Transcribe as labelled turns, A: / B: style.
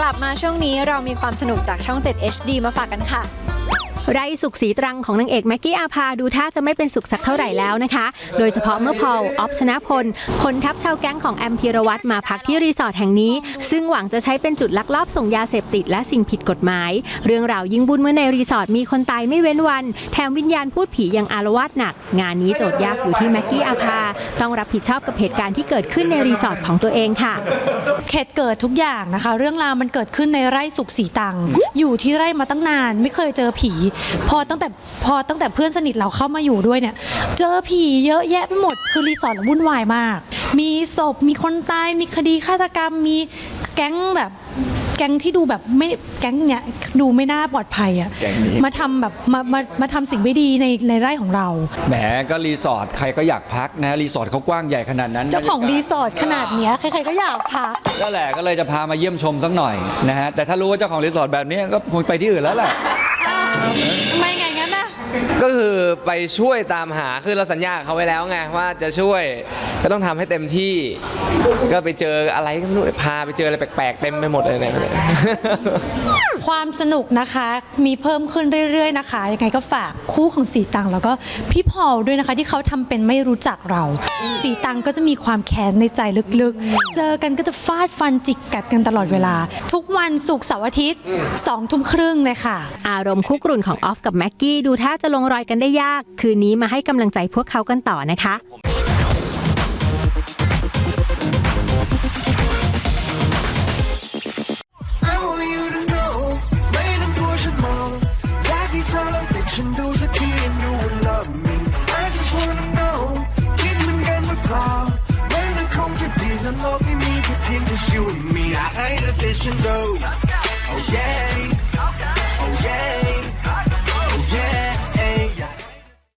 A: กลับมาช่วงนี้เรามีความสนุกจากช่อง 7 HD มาฝากกันค่ะ
B: ไร่สุขสีตรังของนางเอกแม็กกี้อาภาดูท่าจะไม่เป็นสุขสักเท่าไหร่แล้วนะคะ โดยเฉพาะเมื่อพอลออฟชนะพล คนทัพชาวแก๊งของแอมพีรวัตรมาพักที่รีสอร์ทแห่งนี้ ซึ่งหวังจะใช้เป็นจุดลักลอบส่งยาเสพติดและสิ่งผิดกฎหมาย เรื่องราวยิ่งบุญเมื่อในรีสอร์ทมีคนตายไม่เว้นวัน แถมวิญญาณพูดผียังอารวาสหนัก งานนี้โจทย์ยากอยู่ที่แม็กกี้อาภาต้องรับผิดชอบกับเหตุการณ์ที่เกิดขึ้นในรีสอร์ทของตัวเองค่ะ
C: เหตุเกิดทุกอย่างนะคะ เรื่องราวมันเกิดขึ้นในไร่สุขสีตังอยู่ที่ไร่มาตั้งนาน ไม่เคยเจอผีพอตั้งแต่พอตั้งแต่เพื่อนสนิทเราเข้ามาอยู่ด้วยเนี่ย เจอผีเยอะแยะไปหมด คือรีสอร์ทเราวุ่นวายมาก มีศพมีคนตายมีคดีฆาตกรรมมีแก๊งแบบแก๊งที่ดูแบบไม่แก๊งเนี่ยดูไม่น่าปลอดภัยอะ
D: แก๊งนี้
C: มาทำแบบมามามาทำสิ่งไม่ดีในในไร่ของเรา
D: แหมก็รีสอร์ทใครก็อยากพักนะรีสอร์ทเขากว้างใหญ่ขนาดนั้น
C: เจ้าของ
D: บยกศ
C: รีสอร์ทขนาดเนี้ยใครๆก็อยากพัก
D: นั่นแหละก็เลยจะพามาเยี่ยมชมสักหน่อยนะฮะแต่ถ้ารู้ว่าเจ้าของรีสอร์ทแบบนี้ก็คงไปที่อื่นแล้วแหละ
C: ไม่ไงงั้นนะ
E: ก็คือไปช่วยตามหาคือเราสัญญากับเขาไว้แล้วไงว่าจะช่วยก็ต้องทำให้เต็มที่ ก็ไปเจออะไรก็ไม่รู้พาไปเจออะไรแปลกๆเต็มไปหมดเลยเนี่ย
C: ความสนุกนะคะมีเพิ่มขึ้นเรื่อย ๆ นะคะยังไงก็ฝากคู่ของสีตังแล้วก็พี่พอลด้วยนะคะที่เขาทำเป็นไม่รู้จักเรา สีตังก็จะมีความแค้นในใจลึกๆ เจอกันก็จะฟาดฟันจิกกัดกันตลอดเวลา ทุกวันศุกร์เสาร์อาทิตย์สองทุ่มครึ่งเลยค่ะ
B: อารมณ์คุกรุ่นของออฟกับแม็กกี้ดูท่าจะลงรอยกันได้ยาก คืนนี้มาให้กำลังใจพวกเขากันต่อนะคะ
F: ฉันมองอยากให้เธอลองติดฉันดูสักที and you will love me I just wanna know คิดเหมือนกันหรือเปล่ามันก็คงจะดีถ้าโลกนี้มีแค่เพียงแต่ you and me อยากให้เธอติด